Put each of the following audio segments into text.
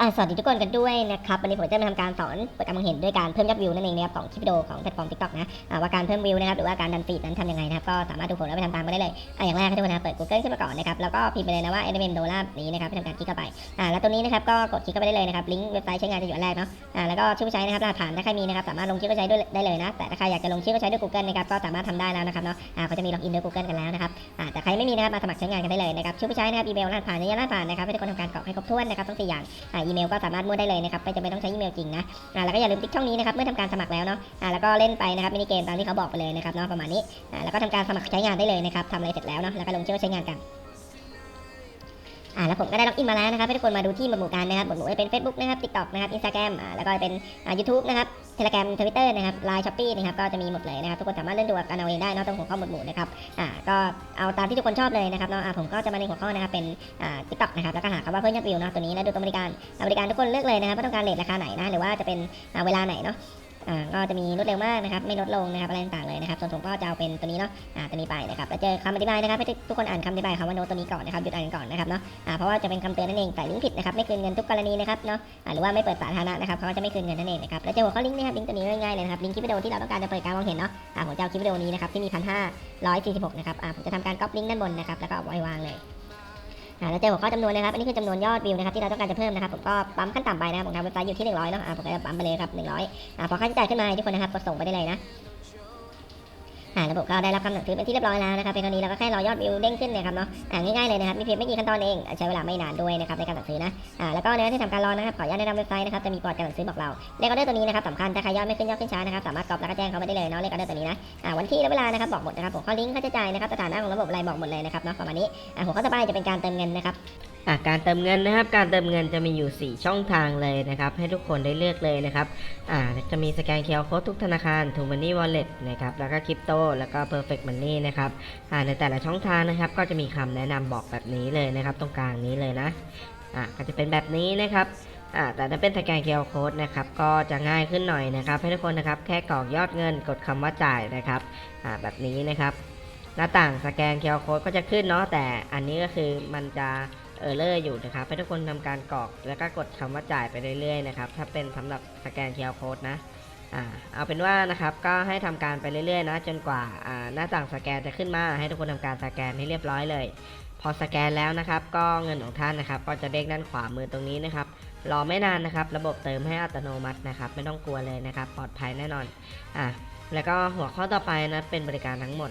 สวัสดีทุกคนกันด้วยนะครับวันนี้ผมจะมาทำการสอนเปิดการมองเห็นด้วยการเพิ่มยอดวิวนั่นเองนะครับของคลิปวิดีโอของแพลตฟอร์ม TikTok นะว่าการเพิ่มวิวนะครับหรือว่าการดันฟีดนั้นทำยังไงนะครับก็สามารถดูผลแล้วไปทำตามกันได้เลยอ่าอย่างแรกให้ทุกคนนะเปิด Google ขึ้นมาก่อนนะครับแล้วก็พิมพ์ไปเลยนะว่า element dollar นี้นะครับให้ทำการคลิกเข้าไปอ่าแล้วตัวนี้นะครับก็กดคลิกเข้าไปได้เลยนะครับลิงก์เว็บไซต์ใช้งานจะอยู่อันแรกเนาะอ่าแล้วก็ชื่อผู้ใช้นะครับรหัสผ่านถ้าใครมีนะครับสามารถลงชื่อผู้ใช้ด้วยได้เลยนะแต่ถ้าใครอยากจะลงชื่อผู้ใช้ด้วย Google นะครับก็สามารถทำได้แล้วนะครับเนาะอ่าเขาจะมีล็อกอินด้วย Google กันแล้วนะครับอ่าแต่ใครไม่มีนะครับมาสมัครใช้งานกันได้เลยนะครับชื่อผู้ใช้นะครับอีเมลรหัสผ่านระยะรหัสผ่านนะครับให้ทุกคนทำการกรอกให้ครบถ้วนนะครับทั้งสี่อย่างอ่าอีเมลก็สามารถมั่วได้เลยนะครับไม่จำเป็นต้องใช้อีเมลจริงนะอ่าแล้วก็อย่าลืมติ๊กช่องนี้นะครับเมื่อทำการสมัครแล้วเนาะอ่าแล้วก็เล่นไปนะครับมินิเกมตามที่เขาบอกไปเลยนะครับเนาะประมาณนี้อ่าแล้วก็ทำการสมัครใช้งานได้เลยนะครับทำอะไรเสร็จแล้วเนาะแล้วก็ลงชื่อว่าใช้งานกัน อ่าแล้วผมก็ได้ล็อกอินมาแล้วนะครับให้ทุกคนมาดูที่หมวดหมู่กันนะครับหมวดหมู่จะเป็น Facebook นะครับ TikTok นะครับ Instagram อ่าแล้วก็เป็นอ่า YouTube นะครับ Telegram Twitter นะครับ Line Shopee นะครับก็จะมีหมดเลยนะครับทุกคนสามารถเล่นดูกันเอาเองได้นอะตรงหัวข้อหมวดหมู่นะครับอ่าก็เอาตามที่ทุกคนชอบเลยนะครับเนาะอ่าผมก็จะมาในหัวข้อนะครับเป็นอ่า TikTok นะครับแล้วก็หาคำว่าเพิ่มยอดวิวเนาะตัวนี้แล้วดูตัวบริการบริการทุกคนเลือกเลยนะครับว่าต้องการเลทราคาไหนนะหรือว่าจะเป็นอ่าเวลาไหนเนาะ อ่าก็จะมีรวดเร็วมากนะครับ ไม่ลดลงนะครับอะไรต่างๆเลยนะครับ ส่วนผมก็จะเอาเป็นตัวนี้เนาะอ่าตัวนี้ไปนะครับแล้วเจอคำอธิบายนะครับให้ทุกคนอ่านคำอธิบายคำว่าโน้ตตัวนี้ก่อนนะครับหยุดอ่านก่อนนะครับเนาะอ่าเพราะว่าจะเป็นคำเตือนนั่นเองใส่ลิงก์ผิดนะครับไม่คืนเงินทุกกรณีนะครับเนาะอ่าหรือว่าไม่เปิดสาธารณะนะครับเขาก็จะไม่คืนเงินนั่นเองนะครับแล้วเจอหัวข้อลิงก์นะครับลิงก์ตัวนี้ง่ายๆเลยนะครับลิงก์คลิปวิดีโอที่เราต้องการจะเปิดการมองเห็นเนาะอ่าผมจะเอาคลิปวิดีโอนี้นะครับที่มีพันห้าร้อยสี่สิบหกนะครับอ่าผมจะทำการก๊อปลิงก์ด้านบนนะครับแล้วก็เอาไว้วางเลย เราเจอหัวข้อจำนวนนะครับ อันนี้คือจำนวนยอดวิวนะครับที่เราต้องการจะเพิ่มนะครับ ผมก็ปั๊มขั้นต่ำไปนะครับผมทำเว็บไซต์อยู่ที่ 100เนาะอ่าผมก็จะปั๊มไปเลยครับ100อ่าพอค่าใช้จ่ายขึ้นมาทุกคนนะครับกดส่งไปได้เลยนะ ระบบก็ได้รับคำสั่งซื้อเป็นที่เรียบร้อยแล้วนะครับเป็นตอนนี้เราก็แค่รอยอดวิวเด้งขึ้นนะครับเนาะอ่าง่ายๆเลยนะครับมีเพียงไม่กี่ขั้นตอนเองใช้เวลาไม่นานด้วยนะครับในการสั่งซื้อนะอ่าแล้วก็ในที่ทำการรอนะครับขออนุญาตแนะนำเว็บไซต์นะครับจะมีปอร์ดการสั่งซื้อบอกเราเลขออเดอร์ตัวนี้นะครับสำคัญถ้าใครยอดไม่ขึ้นยอดขึ้นช้านะครับสามารถกรอกแล้วก็แจ้งเขาไปได้เลยเนาะเลขออเดอร์ตัวนี้นะอ่าวันที่และเวลานะครับบอกหมดนะครับผมข้อลิงก์ค่าใช้จ่ายนะครับสถานะของระบบอะไรบอกหมดเลยนะครับเนาะประมาณนี้อ่าหัวข้อต่อไปจะเป็นการเติมเงินนะครับ อะการเติมเงินนะครับ การเติมเงินจะมีอยู่ 4 ช่องทางเลยนะครับ ให้ทุกคนได้เลือกเลยนะครับ อ่า จะมีสแกนเคอร์โค้ดทุกธนาคาร t ู Money Wallet นะครับ แล้วก็คริปโต แล้วก็ Perfect Money นนี่นะครับ อ่า ในแต่ละช่องทางนะครับ ก็จะมีคำแนะนำบอกแบบนี้เลยนะครับ ตรงกลางนี้เลยนะ อ่า ก็จะเป็นแบบนี้นะครับอ่าแต่ถ้าเป็นสแกนเคอร์โค้ดนะครับ ก็จะง่ายขึ้นหน่อยนะครับ ให้ทุกคนนะครับ แค่กรอกยอดเงิน กดคำว่าจ่ายนะครับ อ่า แบบนี้นะครับ หน้าต่างสแกนเคอร์โค้ดก็จะขึ้นเนาะ แต่อันนี้ก็คือมันจะ เออร์เลอร์อยู่นะครับให้ทุกคนทำการกรอกแล้วก็กดคำว่าจ่ายไปเรื่อยๆนะครับถ้าเป็นสำหรับสแกน QR Code นะอ่าเอาเป็นว่านะครับก็ให้ทำการไปเรื่อยๆนะจนกว่าอ่าหน้าต่างสแกนจะขึ้นมาให้ทุกคนทำการสแกนให้เรียบร้อยเลย พอสแกนแล้วนะครับ ก็เงินของท่านนะครับ ก็จะเด้งด้านขวามือตรงนี้นะครับรอไม่นานนะครับ ระบบเติมให้อัตโนมัตินะครับ ไม่ต้องกลัวเลยนะครับ ปลอดภัยแน่นอนอะแล้วก็หัวข้อต่อไปนะเป็นบริการทั้งหมด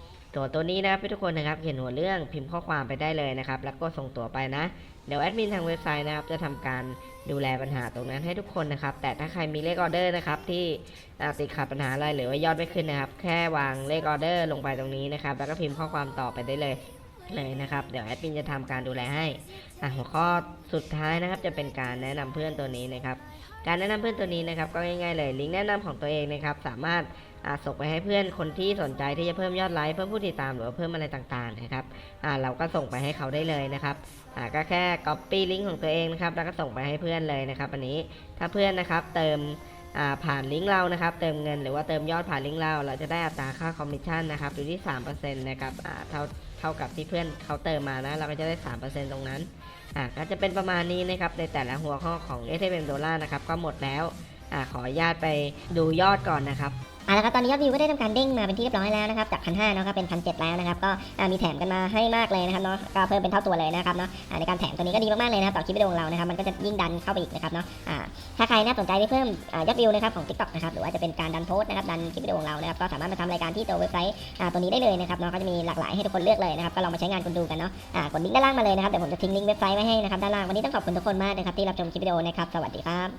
ตัวตัวนี้นะครับทุกคนนะครับเขียนหัวเรื่องพิมพ์ข้อความไปได้เลยนะครับ แล้วก็ส่งตัวไปนะ เดี๋ยวแอดมินทางเว็บไซต์นะครับจะทำการดูแลปัญหาตรงนั้นให้ทุกคนนะครับ แต่ถ้าใครมีเลขออเดอร์นะครับที่ติดขัดปัญหาอะไรหรือว่ายอดไม่ขึ้นนะครับ แค่วางเลขออเดอร์ลงไปตรงนี้นะครับ แล้วก็พิมพ์ข้อความต่อไปได้เลย เลยนะครับเดี๋ยวแอดมินจะทำการดูแลให้อะหัวข้อสุดท้ายนะครับจะเป็นการแนะนำเพื่อนตัวนี้นะครับ การแนะนำเพื่อนตัวนี้นะครับก็ง่ายๆเลยลิงก์แนะนำของตัวเองนะครับสามารถอ่าส่งไปให้เพื่อนคนที่สนใจที่จะเพิ่มยอดไลค์เพิ่มผู้ติดตามหรือว่าเพิ่มอะไรต่างๆนะครับอ่าเราก็ส่งไปให้เขาได้เลยนะครับอ่าก็แค่ copy ลิงก์ของตัวเองนะครับแล้วก็ส่งไปให้เพื่อนเลยนะครับอันนี้ถ้าเพื่อนนะครับเติม ผ่านลิงก์เรานะครับ เติมเงินหรือว่าเติมยอดผ่านลิงก์เรา เราจะได้อัตราค่าคอมมิชชั่นนะครับอยู่ที่3%นะครับเท่าเท่ากับที่เพื่อนเขาเติมมานะ เราก็จะได้ 3%ตรงนั้นอ่าก็จะเป็นประมาณนี้นะครับในแต่ละหัวข้อของ s m ดอลลาร์นะครับก็หมดแล้ว อ่าขออนุญาตไปดูยอดก่อนนะครับอ่าแล้วครับตอนนี้ยอดวิวก็ได้ทำการเด้งมาเป็นที่เรียบร้อยแล้วนะครับจากพันห้านะครับเป็นพันเจ็ดแล้วนะครับก็มีแถมกันมาให้มากเลยนะครับเนาะก็เพิ่มเป็นเท่าตัวเลยนะครับเนาะในการแถมตัวนี้ก็ดีมากๆเลยนะครับต่อคลิปวิดีโอของเรานะครับมันก็จะยิ่งดันเข้าไปอีกนะครับเนาะอ่าถ้าใครน่าสนใจที่เพิ่มยอดวิวนะครับของ TikTok นะครับหรือว่าจะเป็นการดันโพสต์นะครับดันคลิปวิดีโอของเรานะครับก็สามารถมาทำรายการที่ตัวเว็บไซต์อ่าตัวนี้ได้เลยนะครับเนาะก็จะมีหลากหลายให้ทุกคนเลือกเลยนะครับก็ลองมาใช้งานกันดูกันเนาะอ่ากดลิงก์ด้านล่างมาเลยนะครับเดี๋ยวผมจะทิ้งลิงก์เว็บไซต์ไว้ให้นะครับด้านล่างวันนี้ต้องขอบคุณทุกคนมากนะครับที่รับชมคลิปวิดีโอนะครับสวัสดีครับ